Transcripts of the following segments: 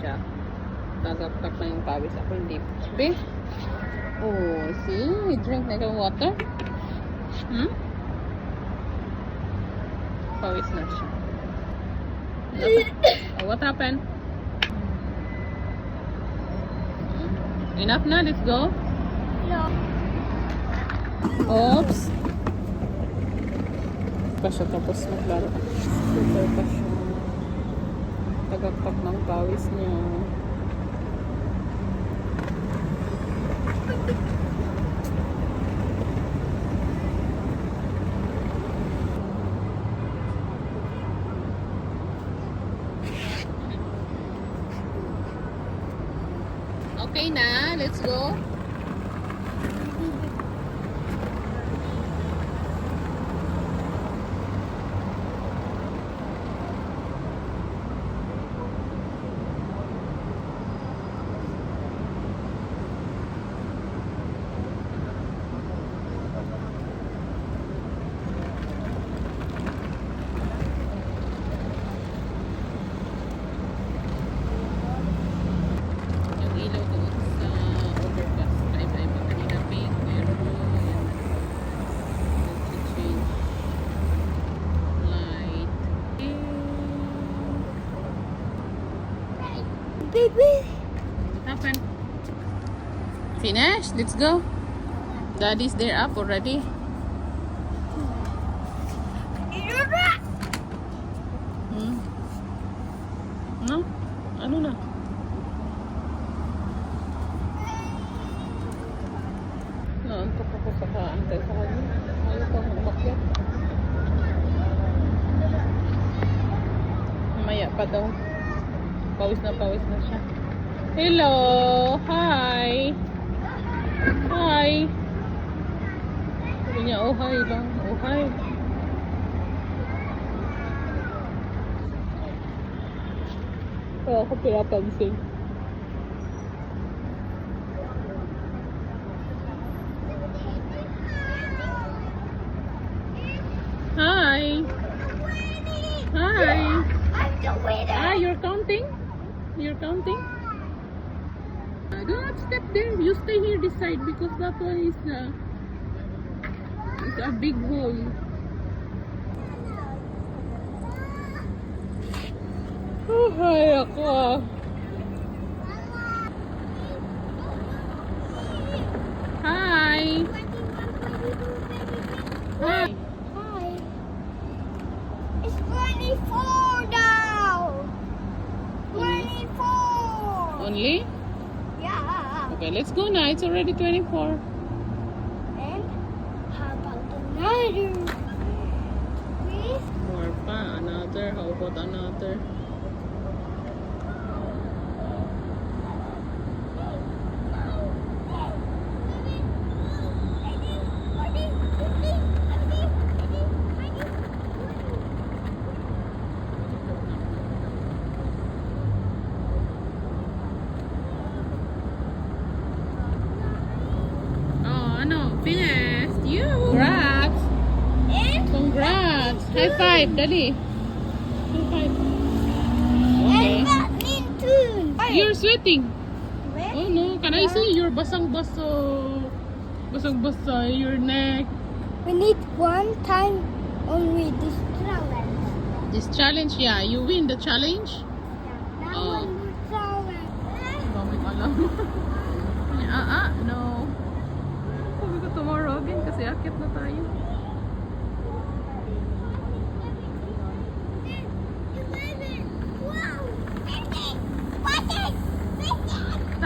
siya. Tagaptak na yung pawis. Ako hindi. Be? Oh, see? You drink like a water? Hmm? Pawis na siya. oh, what happened? Enough na, let's go. No. Oops. Pa siya tapos maglaro. Super pa siya. Tagaktak ng pawis niya. Okay na, let's go. Baby. What happened? Finished? Let's go. Daddy's there up already. Hmm? No? Ano na? Naantok ako sa kaantay sa kanya. Ayaw pang umakyat. Mamaya pa daw. Pawis na pawis na siya. Hello! Hi! Hi! Sabi niya, oh hi lang. Oh hi. Kaya ako pinapansin. Hi! Hi! I'm the winner. Ah, you're counting? You're counting? Uh, do not step there. You stay here this side because that one is uh, a big hole. Oh, hay ako. Hi. Hi. Hi. It's 24 now. 24. Only? Yeah. Okay, let's go now. It's already 24. And how about another? Please. More pa. Another. How about another? High five. Dali. High five. Okay. You're sweating. Oh no, can I see your basang-baso? Basang-basa, your neck. We need one time only this challenge. This challenge, yeah. You win the challenge. Now Oh. one challenge. Dami alam. ah, ah, no. Sabi ko tomorrow again kasi akit na tayo.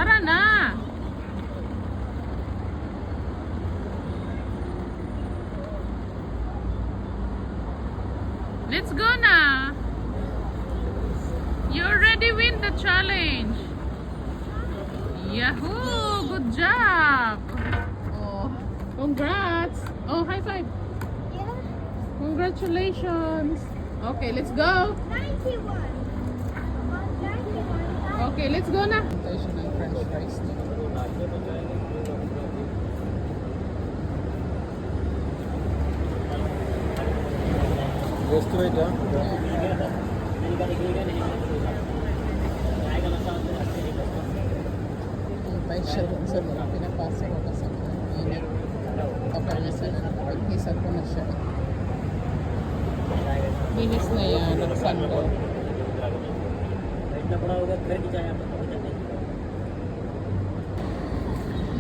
Tara na! Let's go na! You already win the challenge! Yahoo! Good job! Oh, congrats! Oh, high five! Congratulations! Okay, let's go! 91. 91. Okay, let's go na! Waste wait है पैसा सर बिना पास होगा सब ही सबको नशा है नुकसान को इतना बड़ा होगा घर भी जाए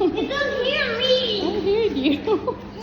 You don't hear me. I heard you.